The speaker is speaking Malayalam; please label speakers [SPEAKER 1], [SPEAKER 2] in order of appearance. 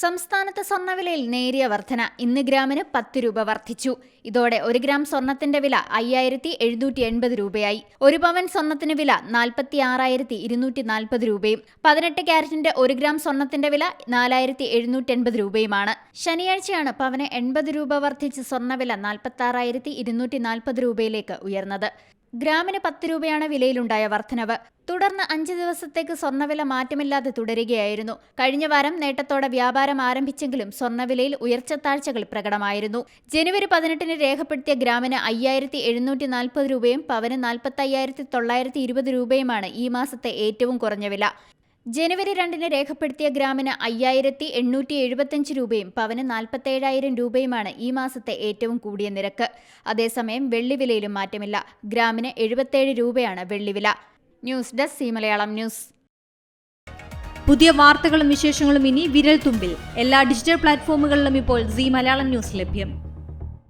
[SPEAKER 1] സംസ്ഥാനത്ത് സ്വർണവിലയിൽ നേരിയ വർധന. ഇന്ന് ഗ്രാമിന് പത്ത് രൂപ വർദ്ധിച്ചു. ഇതോടെ ഒരു ഗ്രാം സ്വർണത്തിന്റെ വില അയ്യായിരത്തി എഴുന്നൂറ്റി എൺപത് രൂപയായി. ഒരു പവൻ സ്വർണത്തിന് വില നാൽപ്പത്തി ആറായിരത്തി ഇരുന്നൂറ്റി നാൽപ്പത് രൂപയും പതിനെട്ട് ക്യാരറ്റിന്റെ ഒരു ഗ്രാം സ്വർണത്തിന്റെ വില നാലായിരത്തി എഴുന്നൂറ്റി എൺപത് രൂപയുമാണ്. ശനിയാഴ്ചയാണ് പവന് എൺപത് രൂപ വർദ്ധിച്ച് സ്വർണവില നാൽപ്പത്തി ആറായിരത്തി ഇരുന്നൂറ്റി നാൽപ്പത് രൂപയിലേക്ക് ഉയർന്നത്. ഗ്രാമിന് പത്ത് രൂപയാണ് വിലയിലുണ്ടായ വർധനവ്. തുടർന്ന് അഞ്ച് ദിവസത്തേക്ക് സ്വർണവില മാറ്റമില്ലാതെ തുടരുകയായിരുന്നു. കഴിഞ്ഞ വാരം നേട്ടത്തോടെ വ്യാപാരം ആരംഭിച്ചെങ്കിലും സ്വർണവിലയിൽ ഉയർച്ചത്താഴ്ചകൾ പ്രകടമായിരുന്നു. ജനുവരി പതിനെട്ടിന് രേഖപ്പെടുത്തിയ ഗ്രാമിന് അയ്യായിരത്തി എഴുന്നൂറ്റി നാൽപ്പത് രൂപയും പവന് നാൽപ്പത്തി അയ്യായിരത്തി തൊള്ളായിരത്തി ഇരുപത് രൂപയുമാണ് ഈ മാസത്തെ ഏറ്റവും കുറഞ്ഞ വില. ജനുവരി രണ്ടിന് രേഖപ്പെടുത്തിയ ഗ്രാമിന് അയ്യായിരത്തി എണ്ണൂറ്റി എഴുപത്തഞ്ച് രൂപയും പവന് നാൽപ്പത്തേഴായിരം രൂപയുമാണ് ഈ മാസത്തെ ഏറ്റവും കൂടിയ നിരക്ക്. അതേസമയം വെള്ളിവിലയിലും മാറ്റമില്ല. ഗ്രാമിന് എഴുപത്തേഴ് രൂപയാണ് വെള്ളിവില news desk C Malayalam news.
[SPEAKER 2] പുതിയ വാർത്തകളും വിശേഷങ്ങളും ഇനി വിരൽ തുമ്പിൽ എല്ലാ ഡിജിറ്റൽ പ്ലാറ്റ്ഫോമുകളിലും ഇപ്പോൾ സി മലയാളം ന്യൂസ് ലഭ്യം.